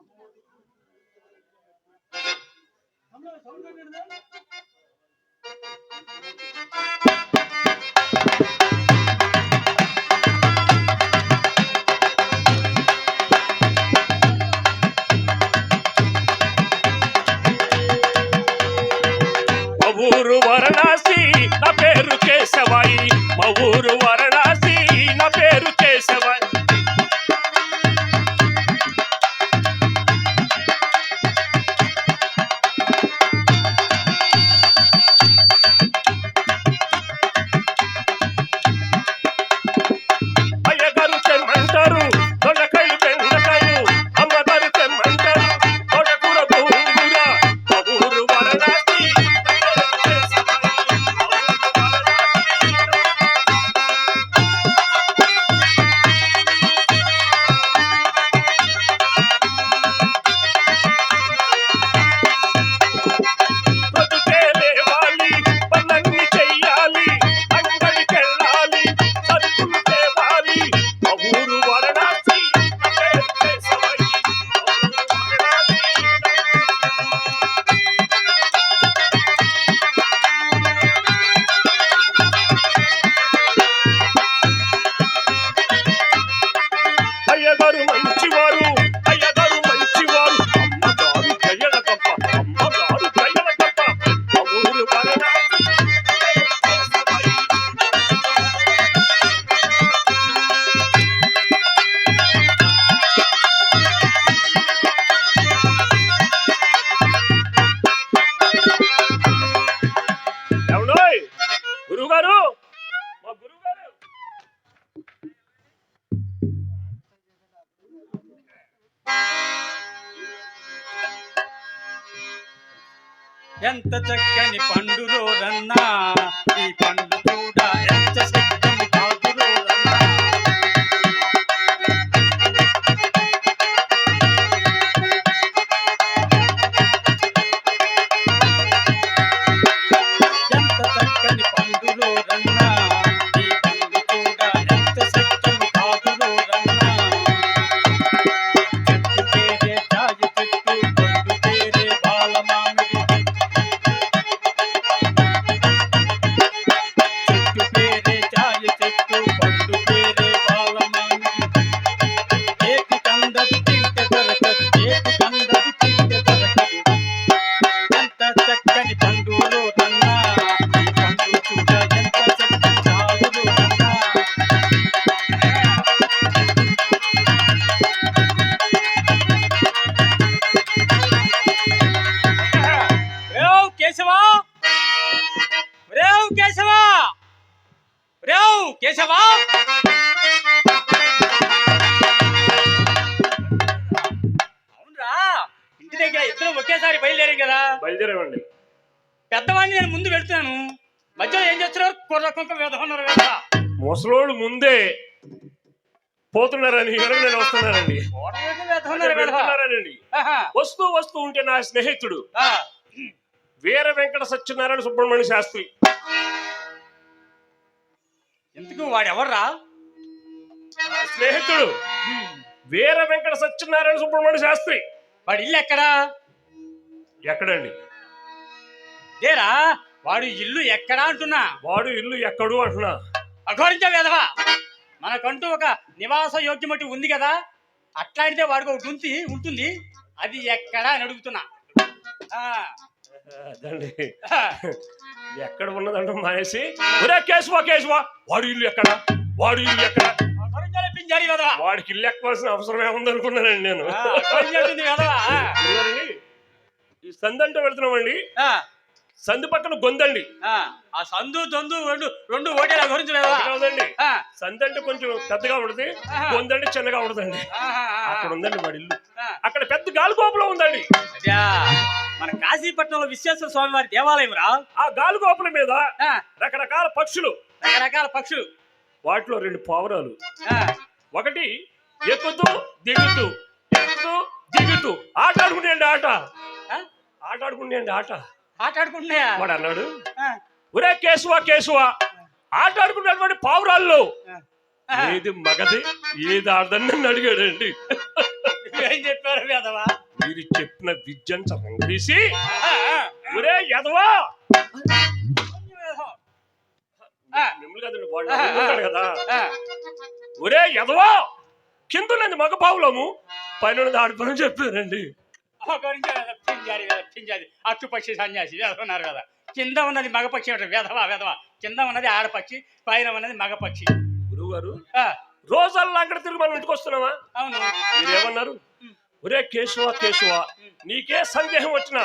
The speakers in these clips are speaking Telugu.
మా గురువుగారు మా గురువుగారు ఎంత చక్కని పండు రన్నా ఈ పండు చూడ బయలుదేరాం కదా బయలుదేరామండి పెద్దవాడిని నేను ముందు వెళ్తున్నాను మధ్యలో ఏం చేస్తున్నారు? కుర్ర కుంక వేదన్నారు వేద ముసలోళ్ళు ముందే పోతున్నారని కనుక నేను వస్తున్నానండి. వస్తూ వస్తూ ఉంటే నా స్నేహితుడు వీర వెంకట సత్యనారాయణ సుబ్రహ్మణ్య శాస్త్రి. ఎందుకు? వాడు ఎవర్రా నా స్నేహితుడు వీర వెంకట సత్యనారాయణ సుబ్రహ్మణ్య శాస్త్రి. వాడి ఇల్లు ఎక్కడా? ఎక్కడండి? దేరా? వాడు ఇల్లు ఎక్కడా అంటున్నా? వాడు ఇల్లు ఎక్కడు అంటున్నా. అఘోరించ వేదవా మనకంటూ ఒక నివాస యోగ్యమటి ఉంది కదా? అట్లాంటిదే వాడికి ఒకటి ఉంది ఉంటుంది. అది ఎక్కడా అని అడుగుతున్నా. ఆ, అదండి. ఆ, ఎక్కడ ఉన్నదంట మానేసి ఒరే కేశవా కేశవా వాడు ఇల్లు ఎక్కడ? వాడు ఇల్లు ఎక్కడ? అఘోరించాలి పింజారి వేదవా వాడికి ఇల్లు ఎక్కవలసిన అవసరం ఏముంది అనుకున్నానండి నేను. ఆ, అఘోరించాల్సింది వేదవా ఆ, ఇదిగోనండి, ఈ సందంటే వెళ్తున్నామండి ఆ, సందు పక్కన గొందండి. ఆ, సందు దొందు రెండు రెండు వేదవా అవునండి ఆ, సందు అంటే కొంచెం పెద్దగా ఉంటుంది ఆహా. గొంతంటే చిన్నగా ఆ, అక్కడ ఉందండి వాడి ఇల్లు. అక్కడ పెద్ద గాలిగోపులం ఉందండి. మన కాశీపట్నంలో విశ్వేశ్వర స్వామి వారి దేవాలయం రా. ఆ గాలిగోపుల మీద రకరకాల పక్షులు. రకరకాల పక్షులు. వాటిలో రెండు పావురాలు. ఒకటి ఎక్కుతూ దిగుతూ ఎక్కుతూ దిగుతూ ఆట ఆడుకునేయండి ఆట? ఆట ఆడుకునేయండి ఆట. ఆట ఆడుకుంటున్నాయా? వాడు అన్నాడు ఒరే కేశవా కేశవా ఆట ఆడుకున్నటువంటి పావురాల్లో ఆ. ఏది మగది ఏది ఆడదని నన్ను అడిగాడండి. ఏం చెప్పారు వేదవా మీరు చెప్పిన విద్యను చంపేసి ఒరే ఎదవా మిమ్మల్ని కదండి వాళ్ళు అనుకుంటారు కదా. ఒరే ఎదవా కింద ఉన్నది మగ పావులము పైన ఆడపని చెప్పారండి. పింజాది అట్టుపక్షి సన్యాసి వేదన్నారు కదా. కింద ఉన్నది మగపక్షి వెధవా వెధవా. కింద ఉన్నది ఆడపక్షి పైన ఉన్నది మగపక్షి. గురువు గారు ఆ, రోజల్లా అక్కడ తిరిగి మనం ఇంటికి వస్తున్నావా? అవును. మీరేమన్నారు? ఒరే కేశవ కేశవ నీకే సందేహం వచ్చినా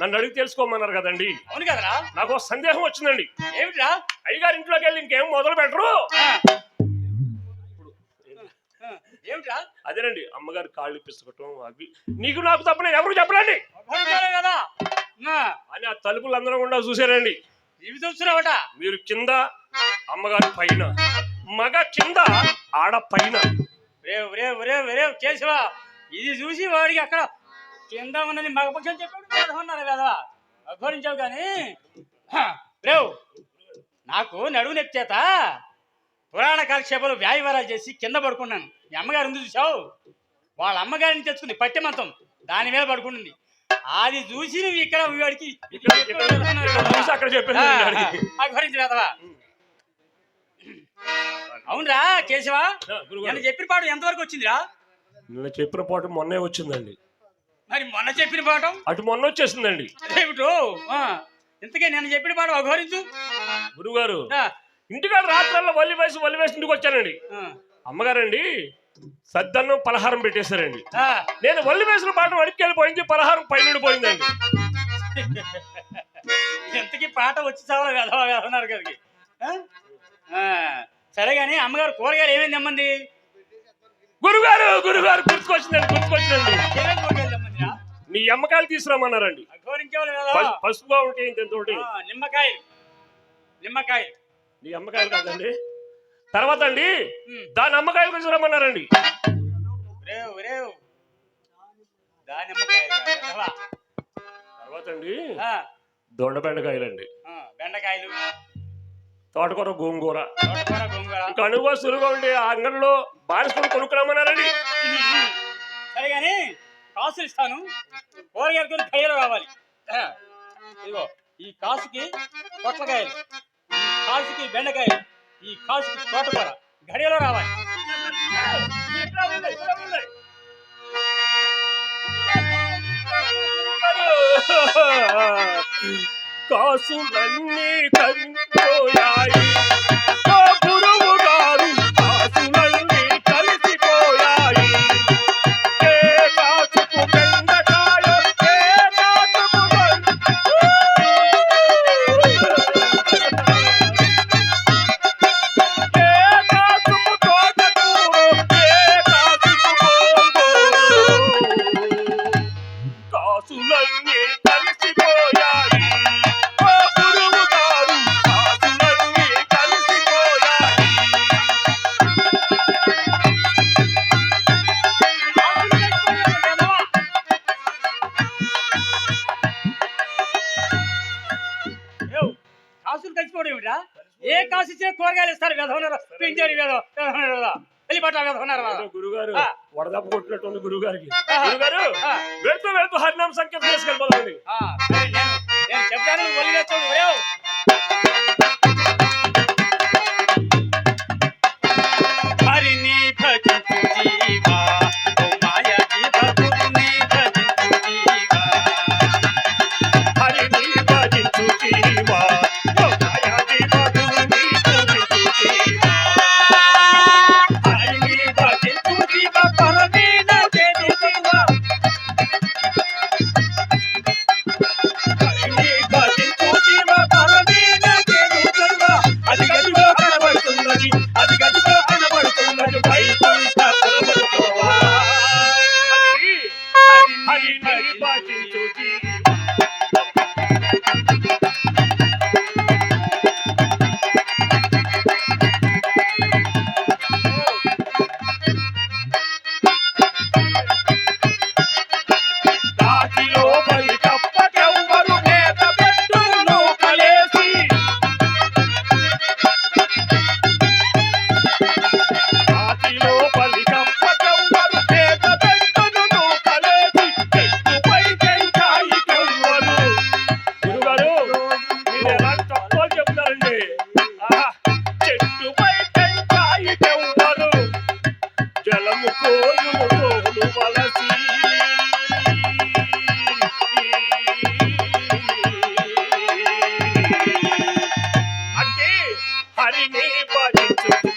నన్ను అడిగి తెలుసుకోమన్నారు కదండి. అవును కదరా. నాకు సందేహం వచ్చిందండి. ఏమిట్రా? అయ్యగారి ఇంట్లోకి వెళ్ళి ఇంకేం మొదలు పెట్టరు? ఏమిట్రా? అదేనండి అమ్మగారు కాళ్ళు పిసుకటం అవి. నీకు నాకు తప్ప నేను ఎవరు చెప్పలేండి కదా? ఆ, అని ఆ తలుపులు అందరం కూడా చూసారండి ఇవి చూస్తున్నావట? మీరు కింద అమ్మగారు పైన. మగ కింద ఆడ పైన. Rave rave rave rave Keshava ఇది చూసి వాడికి అక్కడ కింద ఉన్నది మగపక్షం చెప్పాడు. వేదమన్నారు కదా అఘోరించావు కానీ. రేవ్ నాకు నడువు నొప్పి చేత. పురాణ కాలక్షేపాలు వ్యాయవరాలు చేసి కింద పడుకున్నాను. మీ అమ్మగారు ఉంది చూసావు వాళ్ళ అమ్మగారిని తెచ్చుకుంది పట్టెమంతం. దాని మీద పడుకుంటుంది. అది చూసి నువ్వు ఇక్కడ వాడికి అక్కడ అవునరా కేశవా నేను చెప్పిన పాట ఎంతవరకు వచ్చిందిరా? నిన్న చెప్పిన పాట మొన్నే వచ్చిందండి. మరి మొన్న చెప్పిన పాఠం? అటు మొన్న వచ్చేసిందండి. ఏమిటో ఇంతకే నేను చెప్పిన పాఠం అఘోరించు గురుగారు ఇంటికాడ రాత్రల్లో వల్లి వేసి వల్లి వేసి ఇంటికి వచ్చానండి. అమ్మగారండి సద్దన్నం పలహారం పెట్టేశారండి. నేను వల్లి వేసిన పాట అడిగి వెళ్ళిపోయింది పలహారం పైన పోయిందండి ఇంతకీ పాట వచ్చి చాలా ఆ? ఆ, సరే కానీ అమ్మగారు కూరగాయలు ఏమేమి తెమ్మంది? గురుగారు గురుగారు గుర్తుకొచ్చిందండి గుర్తుకొచ్చిందండి. నీ అమ్మకాయలు తీసుకురామన్నారండి అఘోరించేవాళ్ళు కదా. పసు- పసుపుగా నీ అమ్మకాయలు కాదండి. తర్వాత అండి. దాని అమ్మకాయలు తీసుకురమ్మన్నారండి రేవ్ రేవ్ దా నిమ్మకాయలు రా, వెధవా. తర్వాత. అండి ఆ, దొండబెండకాయలండి ఆ, బెండకాయలు. తోటకూర గోంగూర. ఇంకా అనుభవ సులువుగా ఉండే అంగడిలో బానిసలు కొనుక్కురమ్మన్నారండి. సరే కానీ కాసులు ఇస్తాను. కూరగాయలు ఆ, ఇదిగో ఈ కాసుకి పొట్లకాయలు. కాసుకి బెండకాయ ఈ కాసుకి తోటకూర. గడియలో రావాలి. కాసులన్నీ కలిసిపోయాయి పెంచారు వేదం వెళ్ళి పట్ల వెధవన్నారు ఏదో గురుగారు. వడదప్ప కొట్టినట్టుంది గురుగారికి. గురుగారు. వెళ్తూ వెళ్తూ హరినామ సంఖ్య నేను చెప్తాను We Everybody together.